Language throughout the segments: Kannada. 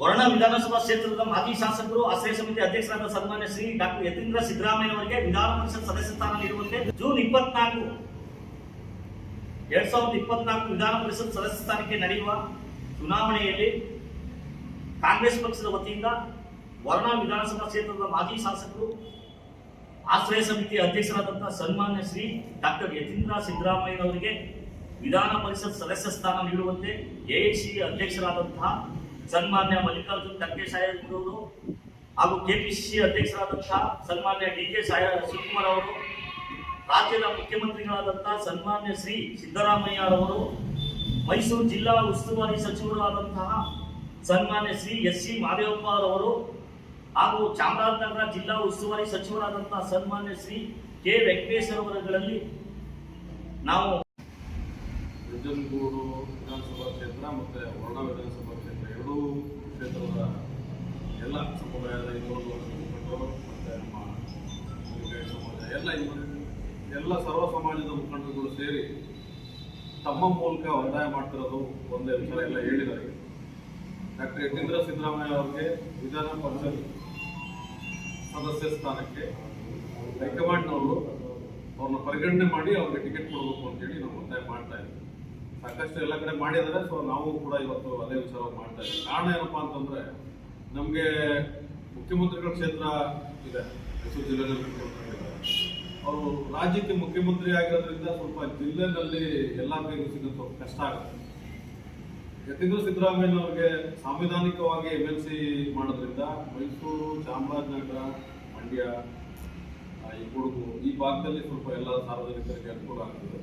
ವರ್ಣ ವಿಧಾನಸಭಾ ಕ್ಷೇತ್ರದ ಮಾಜಿ ಶಾಸಕರು, ಆಶ್ರಯ ಸಮಿತಿ ಅಧ್ಯಕ್ಷರಾದ ಸನ್ಮಾನ್ಯ ಶ್ರೀ ಡಾಕ್ಟರ್ ಯತೀಂದ್ರ ಸಿದ್ದರಾಮಯ್ಯ ಅವರಿಗೆ ವಿಧಾನ ಪರಿಷತ್ ಸದಸ್ಯ ಸ್ಥಾನ ನೀಡುವಂತೆ ಜೂನ್ ಇಪ್ಪತ್ನಾಲ್ಕು, ಎರಡ್ ಸಾವಿರದ ಇಪ್ಪತ್ನಾಲ್ಕು ವಿಧಾನ ಪರಿಷತ್ ಸದಸ್ಯ ಸ್ಥಾನಕ್ಕೆ ನಡೆಯುವ ಚುನಾವಣೆಯಲ್ಲಿ ಕಾಂಗ್ರೆಸ್ ಪಕ್ಷದ ವತಿಯಿಂದ ವರ್ಣ ವಿಧಾನಸಭಾ ಕ್ಷೇತ್ರದ ಮಾಜಿ ಶಾಸಕರು, ಆಶ್ರಯ ಸಮಿತಿ ಅಧ್ಯಕ್ಷರಾದಂತಹ ಸನ್ಮಾನ್ಯ ಶ್ರೀ ಡಾಕ್ಟರ್ ಯತೀಂದ್ರ ಸಿದ್ದರಾಮಯ್ಯನವರಿಗೆ ವಿಧಾನ ಪರಿಷತ್ ಸದಸ್ಯ ಸ್ಥಾನ ನೀಡುವಂತೆ ಎಐಸಿ ಅಧ್ಯಕ್ಷರಾದಂತಹ ಸನ್ಮಾನ್ಯ ಮಲ್ಲಿಕಾರ್ಜುನ್ ಖರ್ಗೆ ಸಾಹೇಬ್ರವರು ಹಾಗೂ ಕೆಪಿಸಿಸಿ ಅಧ್ಯಕ್ಷರಾದಂತಹ ಸನ್ಮಾನ್ಯ ಡಿ ಕೆ ಸಾಯ, ಶಿವಕುಮಾರ್ ಅವರು, ರಾಜ್ಯದ ಮುಖ್ಯಮಂತ್ರಿಗಳಾದಂತಹ ಸನ್ಮಾನ್ಯ ಶ್ರೀ ಸಿದ್ದರಾಮಯ್ಯ ಅವರು ಮೈಸೂರು ಜಿಲ್ಲಾ ಉಸ್ತುವಾರಿ ಸಚಿವರಾದಂತಹ ಸನ್ಮಾನ್ಯ ಶ್ರೀ ಎಸ್ ಸಿ ಮಾದೇವಪ್ಪ ಅವರು ಹಾಗೂ ಚಾಮರಾಜನಗರ ಜಿಲ್ಲಾ ಉಸ್ತುವಾರಿ ಸಚಿವರಾದಂತಹ ಸನ್ಮಾನ್ಯ ಶ್ರೀ ಕೆ. ವೆಂಕಟೇಶ್ವರ ಅವರುಗಳಲ್ಲಿ ನಾವು ವಿಧಾನಸಭಾ ಕ್ಷೇತ್ರ ಮತ್ತೆ ವಿಧಾನಸಭಾ ಕ್ಷೇತ್ರ ಎರಡೂ ಕ್ಷೇತ್ರದ ಎಲ್ಲ ಸಮಾಜ ಎಲ್ಲ ಎಲ್ಲ ಸರ್ವ ಸಮಾಜದ ಮುಖಂಡರುಗಳು ಸೇರಿ ತಮ್ಮ ಮೂಲಕ ಒತ್ತಾಯ ಮಾಡ್ತಿರೋದು ಒಂದೇ ವಿಚಾರ ಎಲ್ಲ ಹೇಳಿದ್ದಾರೆ. ಡಾಕ್ಟರ್ ಯತೀಂದ್ರ ಸಿದ್ದರಾಮಯ್ಯ ಅವರಿಗೆ ವಿಧಾನ ಪರಿಷತ್ ಸದಸ್ಯ ಸ್ಥಾನಕ್ಕೆ ಹೈಕಮಾಂಡ್ನವರು ಅವ್ರನ್ನ ಪರಿಗಣನೆ ಮಾಡಿ ಅವ್ರಿಗೆ ಟಿಕೆಟ್ ಕೊಡಬೇಕು ಅಂತೇಳಿ ನಾವು ಒತ್ತಾಯ ಮಾಡ್ತಾ ಇದ್ದೀವಿ. ಸಾಕಷ್ಟು ಎಲ್ಲ ಕಡೆ ಮಾಡಿದರೆ ಸೊ ನಾವು ಕೂಡ ಇವತ್ತು ಅದೇ ವಿಚಾರವಾಗಿ ಮಾಡ್ತಾ ಇದ್ದೀವಿ. ಕಾರಣ ಏನಪ್ಪಾ ಅಂತಂದ್ರೆ, ನಮಗೆ ಮುಖ್ಯಮಂತ್ರಿಗಳ ಕ್ಷೇತ್ರ ಇದೆ. ಮೈಸೂರು ಜಿಲ್ಲೆಯಲ್ಲಿ ಅವರು ರಾಜ್ಯಕ್ಕೆ ಮುಖ್ಯಮಂತ್ರಿ ಆಗಿರೋದ್ರಿಂದ ಸ್ವಲ್ಪ ಜಿಲ್ಲೆನಲ್ಲಿ ಎಲ್ಲ ಕೈಗೂ ಸಿಗೋದು ಕಷ್ಟ ಆಗುತ್ತೆ. ಯಾಕೆಂದ್ರೆ ಸಿದ್ದರಾಮಯ್ಯ ಅವ್ರಿಗೆ ಸಾಂವಿಧಾನಿಕವಾಗಿ ಎಂ ಎಲ್ ಸಿ ಮಾಡೋದ್ರಿಂದ ಮೈಸೂರು, ಚಾಮರಾಜನಗರ, ಮಂಡ್ಯ ಈ ಕೊಡಗು, ಈ ಭಾಗದಲ್ಲಿ ಸ್ವಲ್ಪ ಎಲ್ಲ ಸಾರ್ವಜನಿಕರಿಗೆ ಅನುಕೂಲ ಆಗ್ತದೆ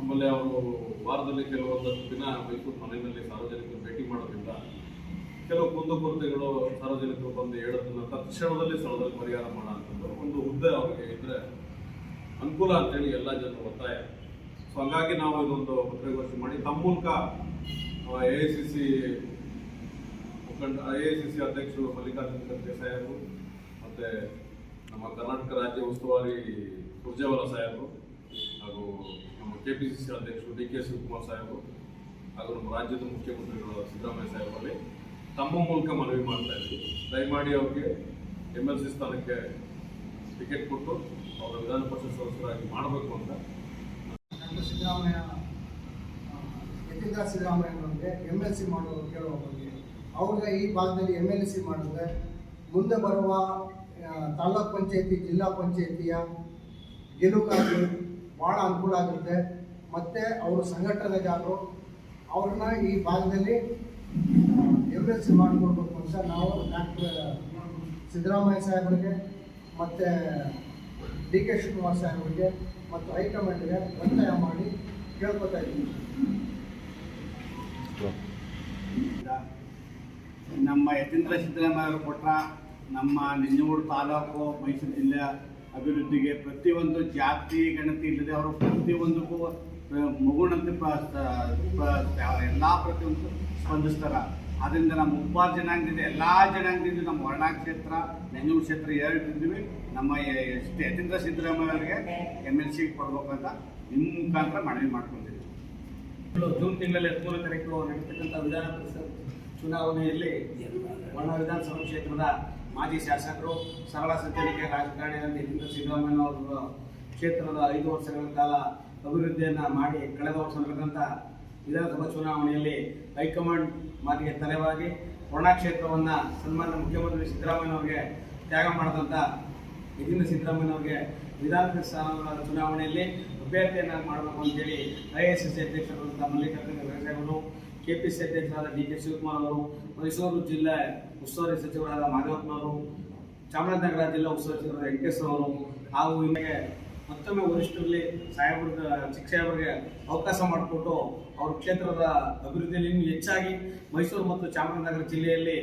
ಆಮೇಲೆ ಅವರು ವಾರದಲ್ಲಿ ಕೆಲವೊಂದಷ್ಟು ದಿನ ಮೈಸೂರು ಮನೆಯಲ್ಲಿ ಸಾರ್ವಜನಿಕರು ಭೇಟಿ ಮಾಡೋದ್ರಿಂದ ಕೆಲವು ಕುಂದುಕೊರತೆಗಳು ಸಾರ್ವಜನಿಕರು ಬಂದು ಹೇಳೋದನ್ನ ತಕ್ಷಣದಲ್ಲಿ ಸ್ಥಳದಲ್ಲಿ ಪರಿಹಾರ ಮಾಡೋ ಅಂತಂದ್ರೆ ಒಂದು ಹುದ್ದೆ ಅವರಿಗೆ ಇದ್ರೆ ಅನುಕೂಲ ಅಂತೇಳಿ ಎಲ್ಲ ಜನರು ಒತ್ತಾಯ. ಸೊ ಹಂಗಾಗಿ ನಾವು ಇದೊಂದು ಪತ್ರಿಕೋಷ್ಠಿ ಮಾಡಿ. ತಮ್ಮ ಮೂಲಕ ಎ ಐ ಸಿ ಸಿ ಮುಖಂಡ ಎ ಐ ಸಿ ಸಿ ಅಧ್ಯಕ್ಷರು ಮಲ್ಲಿಕಾರ್ಜುನ ಖರ್ಗೆ ಸಾಹೇಬರು, ಮತ್ತೆ ನಮ್ಮ ಕರ್ನಾಟಕ ರಾಜ್ಯ ಉಸ್ತುವಾರಿ ಸುರ್ಜೇವಾಲ ಸಾಹೇಬರು, ಹಾಗೂ ನಮ್ಮ ಕೆ ಪಿ ಸಿ ಸಿ ಅಧ್ಯಕ್ಷರು ಡಿ ಕೆ ಶಿವಕುಮಾರ್ ಸಾಹೇಬರು, ಹಾಗೂ ನಮ್ಮ ರಾಜ್ಯದ ಮುಖ್ಯಮಂತ್ರಿಗಳು ಸಿದ್ದರಾಮಯ್ಯ ಸಾಹೇಬರಲ್ಲಿ ತಮ್ಮ ಮೂಲಕ ಮನವಿ ಮಾಡ್ತಾ ಇದ್ವಿ. ದಯಮಾಡಿ ಅವ್ರಿಗೆ ಎಂ ಎಲ್ ಸಿ ಸ್ಥಾನಕ್ಕೆ ಟಿಕೆಟ್ ಕೊಟ್ಟು ಅವರ ವಿಧಾನ ಪರಿಷತ್ ಸದಸ್ಯರಾಗಿ ಮಾಡಬೇಕು ಅಂತ. ಸಿದ್ದರಾಮಯ್ಯ ಯತೀಂದ್ರ ಸಿದ್ದರಾಮಯ್ಯನವ್ರಿಗೆ ಎಂ ಎಲ್ ಸಿ ಮಾಡೋದು ಕೇಳುವ ಬಗ್ಗೆ ಅವ್ರಿಗೆ ಈ ಭಾಗದಲ್ಲಿ ಎಂ ಎಲ್ ಸಿ ಮಾಡಿದ್ರೆ ಮುಂದೆ ಬರುವ ತಾಲ್ಲೂಕು ಪಂಚಾಯತಿ, ಜಿಲ್ಲಾ ಪಂಚಾಯತಿಯ ಗೆಲುವಾಗಿ ಭಾಳ ಅನುಕೂಲ ಆಗುತ್ತೆ. ಮತ್ತು ಅವರು ಸಂಘಟನೆಗಾರರು ಅವ್ರನ್ನ ಈ ಭಾಗದಲ್ಲಿ ಎಂ ಎಲ್ ಸಿ ಮಾಡಿಕೊಡ್ಬೇಕು ಅಂತ ನಾವು ಡಾಕ್ಟರ್ ಸಿದ್ದರಾಮಯ್ಯ ಸಾಹೇಬರಿಗೆ ಮತ್ತು ಡಿ ಕೆ ಶಿವಕುಮಾರ್ ಸಾಹೇಬರಿಗೆ ಮತ್ತು ಹೈಕಮಾಂಡ್ಗೆ ಒತ್ತಾಯ ಮಾಡಿ ಕೇಳ್ಕೊತಾ ಇದ್ದೀನಿ ನಮ್ಮ ಯತೀಂದ್ರ ಸಿದ್ದರಾಮಯ್ಯ ಕೊಟ್ಟ ನಮ್ಮ ನಂಜನಗೂಡು ತಾಲೂಕು ಮೈಸೂರು ಜಿಲ್ಲೆ ಅಭಿವೃದ್ಧಿಗೆ ಪ್ರತಿಯೊಂದು ಜಾತಿ, ಗಣತಿ ಇಲ್ಲದೆ ಅವರು ಪ್ರತಿಯೊಂದಕ್ಕೂ ಮಗುಣಂತೆ ಎಲ್ಲ ಪ್ರತಿಯೊಂದು ಸ್ಪಂದಿಸ್ತಾರ. ಅದರಿಂದ ನಮ್ಮ ಉಪಾರ್ ಜನಾಂಗದಿಂದ ಎಲ್ಲ ಜನಾಂಗದಿಂದ ನಮ್ಮ ವರ್ಣ ಕ್ಷೇತ್ರ, ಬೆಂಗಳೂರು ಕ್ಷೇತ್ರ ಎರಡು ಇದ್ದೀವಿ ನಮ್ಮ ಯತೀಂದ್ರ ಸಿದ್ದರಾಮಯ್ಯ ಅವರಿಗೆ ಎಂ ಎಲ್ ಸಿ ಕೊಡ್ಬೇಕಂತ ನಿಮ್ಮ ಮುಖಾಂತರ ಮನವಿ ಮಾಡ್ಕೊಂಡಿದ್ದೀವಿ ಜೂನ್ ತಿಂಗಳಲ್ಲಿ ಹದಿಮೂರು ತಾರೀಕು ನಡೀತಕ್ಕಂಥ ವಿಧಾನ ಪರಿಷತ್ ಚುನಾವಣೆಯಲ್ಲಿ ವರ್ಣ ವಿಧಾನಸಭಾ ಕ್ಷೇತ್ರದ ಮಾಜಿ ಶಾಸಕರು ಸರಳ ಸತ್ಯಕ್ಕೆ ರಾಜಕಾರಣಿಯಾದ ಯತೀಂದ್ರ ಸಿದ್ದರಾಮಯ್ಯ ಅವರ ಕ್ಷೇತ್ರದ ಐದು ವರ್ಷಗಳ ಕಾಲ ಅಭಿವೃದ್ಧಿಯನ್ನು ಮಾಡಿ, ಕಳೆದ ವರ್ಷ ನಡೆದಂಥ ವಿಧಾನಸಭಾ ಚುನಾವಣೆಯಲ್ಲಿ ಹೈಕಮಾಂಡ್ ಮಾತಿಗೆ ತಲೆವಾಗಿ ವರ್ಣ ಕ್ಷೇತ್ರವನ್ನು ಸನ್ಮಾನ್ಯ ಮುಖ್ಯಮಂತ್ರಿ ಸಿದ್ದರಾಮಯ್ಯನವರಿಗೆ ತ್ಯಾಗ ಮಾಡಿದಂಥ ಯತೀಂದ್ರ ಸಿದ್ದರಾಮಯ್ಯನವರಿಗೆ ಪರಿಷತ್ ಚುನಾವಣೆಯಲ್ಲಿ ಅಭ್ಯರ್ಥಿಯನ್ನ ಮಾಡಬೇಕು ಅಂತೇಳಿ ಐ ಎಸ್ ಎಸ್ ಅಧ್ಯಕ್ಷರಾದಂಥ ಮಲ್ಲಿಕಾರ್ಜುನ ಖರ್ಗೆ ಅವರು ಕೆ ಪಿ ಸಿ ಅಧ್ಯಕ್ಷರಾದ ಡಿ ಕೆ ಶಿವಕುಮಾರ್ ಅವರು, ಮೈಸೂರು ಜಿಲ್ಲೆ ಉಸ್ತುವಾರಿ ಸಚಿವರಾದ ಮಾಧವಪ್ಪನವರು ಚಾಮರಾಜನಗರ ಜಿಲ್ಲಾ ಉಸ್ತುವಾರಿ ಸಚಿವರಾದ ವೆಂಕಟೇಶ್ವರ ಅವರು, ಹಾಗೂ ನಿಮಗೆ ಮತ್ತೊಮ್ಮೆ ವರಿಷ್ಠರಲ್ಲಿ ಸಾಹೇಬ್ರ ಶಿಕ್ಷೆ ಅವರಿಗೆ ಅವಕಾಶ ಮಾಡಿಕೊಟ್ಟು ಅವ್ರ ಕ್ಷೇತ್ರದ ಅಭಿವೃದ್ಧಿಯಲ್ಲಿ ಇನ್ನೂ ಹೆಚ್ಚಾಗಿ ಮೈಸೂರು ಮತ್ತು ಚಾಮರಾಜನಗರ ಜಿಲ್ಲೆಯಲ್ಲಿ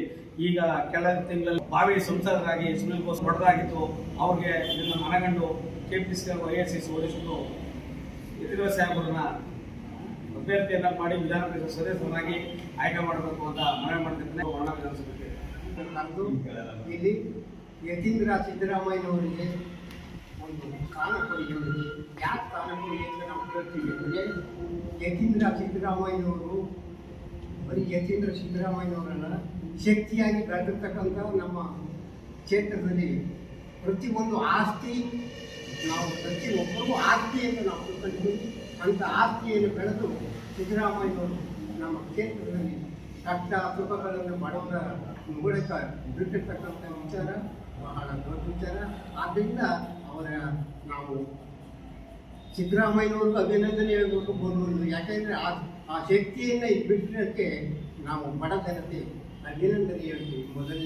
ಈಗ ಕೆಲ ತಿಂಗಳಲ್ಲಿ ಬಾವಿ ಸಂಸದರಾಗಿ ಸುನಿಲ್ ಬೋಸ್ ಹೊಡೆದಾಗಿತ್ತು ಅವ್ರಿಗೆ ಇದನ್ನು ಮನಗಂಡು K P C I S S ವರಿಷ್ಠರು ಯತೀಂದ್ರ ಸಾಹೇಬರನ್ನ ಅಭ್ಯರ್ಥಿಯನ್ನ ಮಾಡಿ ವಿಧಾನ ಪರಿಷತ್ ಸದಸ್ಯರಾಗಿ ಆಯ್ಕೆ ಮಾಡಬೇಕು ಅಂತ ಮನವಿ ಮಾಡ್ತಿದ್ದೇನೆ. ವರ್ಣ ವಿಧಾನಸಭೆಗೆ ನಂದು ಇಲ್ಲಿ ಯತೀಂದ್ರ ಸಿದ್ದರಾಮಯ್ಯನವರಿಗೆ ಒಂದು ಕೊಡಿಗೆ ಯಾಕೆ ಸ್ಥಾನ ಅಂತ ನಾವು ಕೇಳ್ತೀವಿ ಅಂದರೆ ಯತೀಂದ್ರ ಸಿದ್ದರಾಮಯ್ಯವರು ಬರೀ ಯತೀಂದ್ರ ಸಿದ್ದರಾಮಯ್ಯನವರನ್ನ ಶಕ್ತಿಯಾಗಿ ಬೆಳೆದಿರ್ತಕ್ಕಂಥ ನಮ್ಮ ಕ್ಷೇತ್ರದಲ್ಲಿ ಪ್ರತಿಯೊಂದು ಆಸ್ತಿ, ನಾವು ಪ್ರತಿಯೊಬ್ಬರಿಗೂ ಆಸ್ತಿಯನ್ನು ನಾವು ತಿಳ್ಕೊಂಡಿದ್ದೀವಿ ಅಂಥ ಆಸ್ತಿಯನ್ನು ಬೆಳೆದು ಸಿದ್ದರಾಮಯ್ಯವರು ನಮ್ಮ ಕ್ಷೇತ್ರದಲ್ಲಿ ಕಷ್ಟ ಸುಖಗಳನ್ನು ಬಡವರ ಮೂಲಕ ಬಿಟ್ಟಿರ್ತಕ್ಕಂಥ ವಿಚಾರ, ಬಹಳ ದೊಡ್ಡ ವಿಚಾರ. ಆದ್ದರಿಂದ ಅವರ ನಾವು ಸಿದ್ದರಾಮಯ್ಯನವ್ರಿಗೂ ಅಭಿನಂದನೆ ಹೇಳ್ಬೇಕು ಬೋರ್ಬೋದು ಯಾಕೆಂದರೆ ಆ ಆ ಶಕ್ತಿಯನ್ನು ನಾವು ಬಡ ಜನತೆ ಅಭಿನಂದನೆ ಹೇಳ್ತೀವಿ. ಮೊದಲನೇ